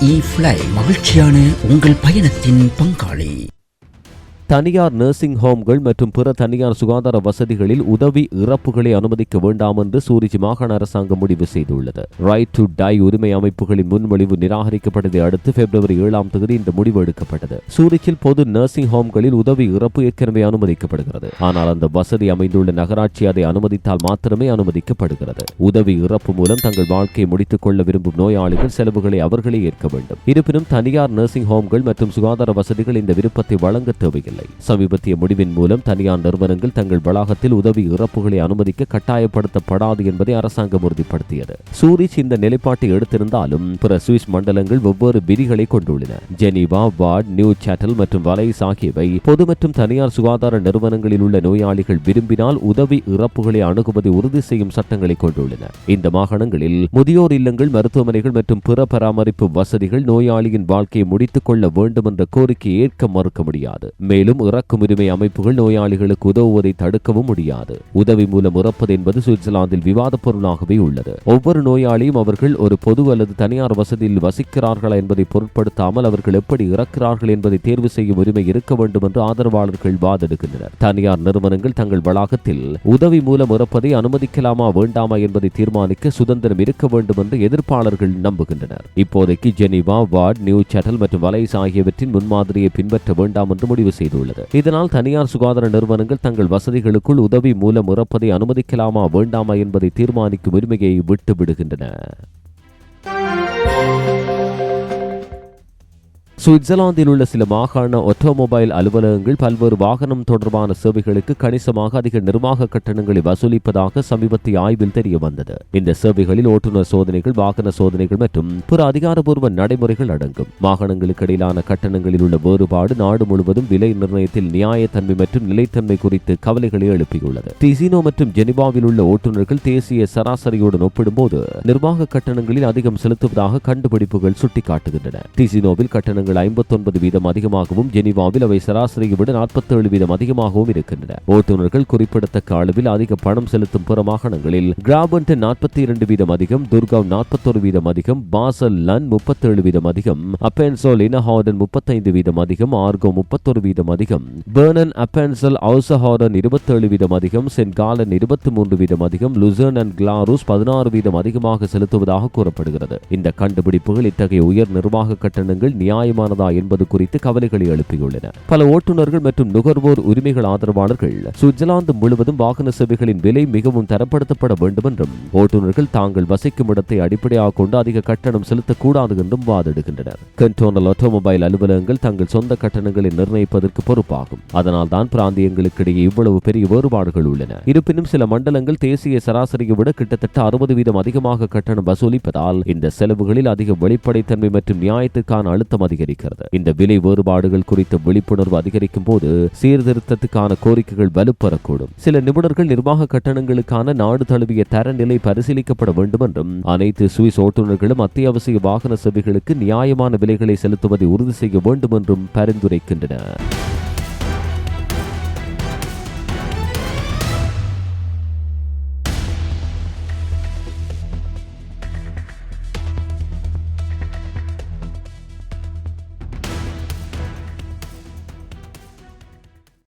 E இ fly மகிழ்ச்சியான உங்கள் பயணத்தின் பங்காளி. தனியார் நர்சிங் ஹோம்கள் மற்றும் பிற தனியார் சுகாதார வசதிகளில் உதவி இறப்புகளை அனுமதிக்க வேண்டாம் என்று சூரிஜ் மாகாண அரசாங்கம் முடிவு செய்துள்ளது. ரைட் டு டை உரிமை அமைப்புகளின் முன்மொழிவு நிராகரிக்கப்பட்டதை அடுத்து பிப்ரவரி ஏழாம் தேதி இந்த முடிவு எடுக்கப்பட்டது. சூரிச்சில் பொது நர்சிங் ஹோம்களில் உதவி இறப்பு ஏற்கனவே அனுமதிக்கப்படுகிறது. ஆனால் அந்த வசதி அமைந்துள்ள நகராட்சி அதை அனுமதித்தால் மாத்திரமே அனுமதிக்கப்படுகிறது. உதவி இறப்பு மூலம் தங்கள் வாழ்க்கையை முடித்துக் கொள்ள விரும்பும் நோயாளிகள் செலவுகளை அவர்களே ஏற்க வேண்டும். இருப்பினும் தனியார் நர்சிங் ஹோம்கள் மற்றும் சுகாதார வசதிகள் இந்த விருப்பத்தை வழங்க தேவையில்லை. இல்லை சமீபத்திய முடிவின் மூலம் தனியார் நிறுவனங்கள் தங்கள் வளாகத்தில் உதவி இறப்புகளை அனுமதிக்க கட்டாயப்படுத்தப்படாது என்பதை அரசாங்கம் உறுதிப்படுத்தியது. சூரிச் இந்த நிலைப்பாட்டை எடுத்திருந்தாலும் பிற சுவிஸ் மண்டலங்கள் வெவ்வேறு விதிகளை கொண்டுள்ளன. ஜெனீவா வார்ட் நியூ சேட்டல் மற்றும் வலைஸ் ஆகியவை பொது மற்றும் தனியார் சுகாதார நிறுவனங்களில் உள்ள நோயாளிகள் விரும்பினால் உதவி இறப்புகளை அணுகுவதை உறுதி செய்யும் சட்டங்களை கொண்டுள்ளன. இந்த மாகாணங்களில் முதியோர் இல்லங்கள் மருத்துவமனைகள் மற்றும் பிற பராமரிப்பு வசதிகள் நோயாளியின் வாழ்க்கையை முடித்துக் கொள்ள வேண்டும் என்ற கோரிக்கையை ஏற்க மறுக்க முடியாது. மேலும் மேலும் இறக்கும் உரிமை அமைப்புகள் நோயாளிகளுக்கு உதவுவதை தடுக்கவும் முடியாது. உதவி மூலம் இறப்பது என்பது சுவிட்சர்லாந்தில் விவாத பொருளாகவே உள்ளது. ஒவ்வொரு நோயாளியும் அவர்கள் ஒரு பொது அல்லது தனியார் வசதியில் வசிக்கிறார்களா என்பதை பொருட்படுத்தாமல் அவர்கள் எப்படி இறக்கிறார்கள் என்பதை தேர்வு செய்யும் உரிமை இருக்க வேண்டும் என்று ஆதரவாளர்கள் வாதெடுக்கின்றனர் தனியார் நிறுவனங்கள் தங்கள் வளாகத்தில் உதவி மூலம் இறப்பதை அனுமதிக்கலாமா வேண்டாமா என்பதை தீர்மானிக்க சுதந்திரம் இருக்க வேண்டும் என்று எதிர்ப்பாளர்கள் நம்புகின்றனர். இப்போதைக்கு ஜெனீவா வார்ட் நியூ சட்டல் மற்றும் வலைஸ் ஆகியவற்றின் முன்மாதிரியை பின்பற்ற வேண்டாம் என்று முடிவு செய்து செய்துள்ளது இதனால் தனியார் சுகாதார நிறுவனங்கள் தங்கள் வசதிகளுக்குள் உதவி மூலம் இறப்பதை அனுமதிக்கலாமா வேண்டாமா என்பதை தீர்மானிக்கும் உரிமையை விட்டுவிடுகின்றன. சுவிட்சர்லாந்தில் உள்ள சில மாகாண ஒட்டோமொபைல் அலுவலகங்கள் பல்வேறு வாகனம் தொடர்பான சேவைகளுக்கு கணிசமாக அதிக நிர்வாக கட்டணங்களை வசூலிப்பதாக சமீபத்திய ஆய்வில் தெரிய வந்தது. இந்த சேவைகளில் ஓட்டுநர் சோதனைகள் வாகன சோதனைகள் மற்றும் பிற அதிகாரப்பூர்வ நடைமுறைகள் அடங்கும். மாகாணங்களுக்கு இடையிலான கட்டணங்களில் உள்ள வேறுபாடு நாடு முழுவதும் விலை நிர்ணயத்தில் நியாயத்தன்மை மற்றும் நிலைத்தன்மை குறித்து கவலைகளை எழுப்பியுள்ளது. டிசினோ மற்றும் ஜெனிவாவில் உள்ள ஓட்டுநர்கள் தேசிய சராசரியுடன் ஒப்பிடும்போது நிர்வாக கட்டணங்களில் அதிகம் செலுத்துவதாக கண்டுபிடிப்புகள் சுட்டிக்காட்டுகின்றன. டிசினோவில் கட்டணங்கள் கட்டணங்கள் ஐம்பத்தொன்பது வீதம் அதிகமாகவும் ஜெனிவாவில் அவை சராசரியை விட நாற்பத்தேழு வீதம் அதிகமாகவும் இருக்கின்றன. ஓட்டுநர்கள் குறிப்பிடத்தக்க அளவில் அதிக பணம் செலுத்தும் புற மாகாணங்களில் கிராபன்டன் நாற்பத்தி இரண்டு வீதம் அதிகம் துர்காவ் நாற்பத்தொரு வீதம் அதிகம் பாசல் லன் முப்பத்தேழு வீதம் அதிகம் அப்பென்சோல் இனஹார்டன் முப்பத்தைந்து வீதம் அதிகம் ஆர்கோ முப்பத்தொரு வீதம் அதிகம் பேர்னன் அப்பென்சல் அவுசஹாரன் இருபத்தேழு வீதம் அதிகம் சென்ட் காலன் இருபத்தி மூன்று வீதம் அதிகம் லுசர்ன் அண்ட் கிளாரூஸ் பதினாறு வீதம் அதிகமாக செலுத்துவதாக கூறப்படுகிறது. இந்த கண்டுபிடிப்புகள் இத்தகைய உயர் நிர்வாக கட்டணங்கள் நியாயம் சாத்தியமானதா என்பது குறித்து கவலைகளை எழுப்பியுள்ளன. பல ஓட்டுநர்கள் மற்றும் நுகர்வோர் உரிமைகள் ஆதரவாளர்கள் சுவிட்சர்லாந்து முழுவதும் வாகன சேவைகளின் விலை மிகவும் தரப்படுத்தப்பட வேண்டும் என்றும் ஓட்டுநர்கள் தாங்கள் வசிக்கும் இடத்தை அடிப்படையாக கொண்டு அதிக கட்டணம் செலுத்தக்கூடாது என்றும் வாதிடுகின்றனர். கண்டோனல் ஆட்டோமொபைல் அலுவலகங்கள் தங்கள் சொந்த கட்டணங்களை நிர்ணயிப்பதற்கு பொறுப்பாகும். அதனால் தான் பிராந்தியங்களுக்கு இடையே இவ்வளவு பெரிய வேறுபாடுகள் உள்ளன. இருப்பினும் சில மண்டலங்கள் தேசிய சராசரியை விட கிட்டத்தட்ட அறுபது வீதம் அதிகமாக கட்டணம் வசூலிப்பதால் இந்த செலவுகளில் அதிக வெளிப்படைத்தன்மை மற்றும் நியாயத்திற்கான அழுத்தம் அதிகரிக்கும். அதிகரிக்கிறது. இந்த விலை வேறுபாடுகள் குறித்த விழிப்புணர்வு அதிகரிக்கும் போது சீர்திருத்தத்துக்கான கோரிக்கைகள் வலுப்பெறக்கூடும். சில நிபுணர்கள் நிர்வாக கட்டணங்களுக்கான நாடு தழுவிய தரநிலை பரிசீலிக்கப்பட வேண்டும் என்றும் அனைத்து சுவிஸ் ஓட்டுநர்களும் அத்தியாவசிய வாகன சேவைகளுக்கு நியாயமான விலைகளை செலுத்துவதை உறுதி செய்ய வேண்டும் என்றும் பரிந்துரைக்கின்றனர்.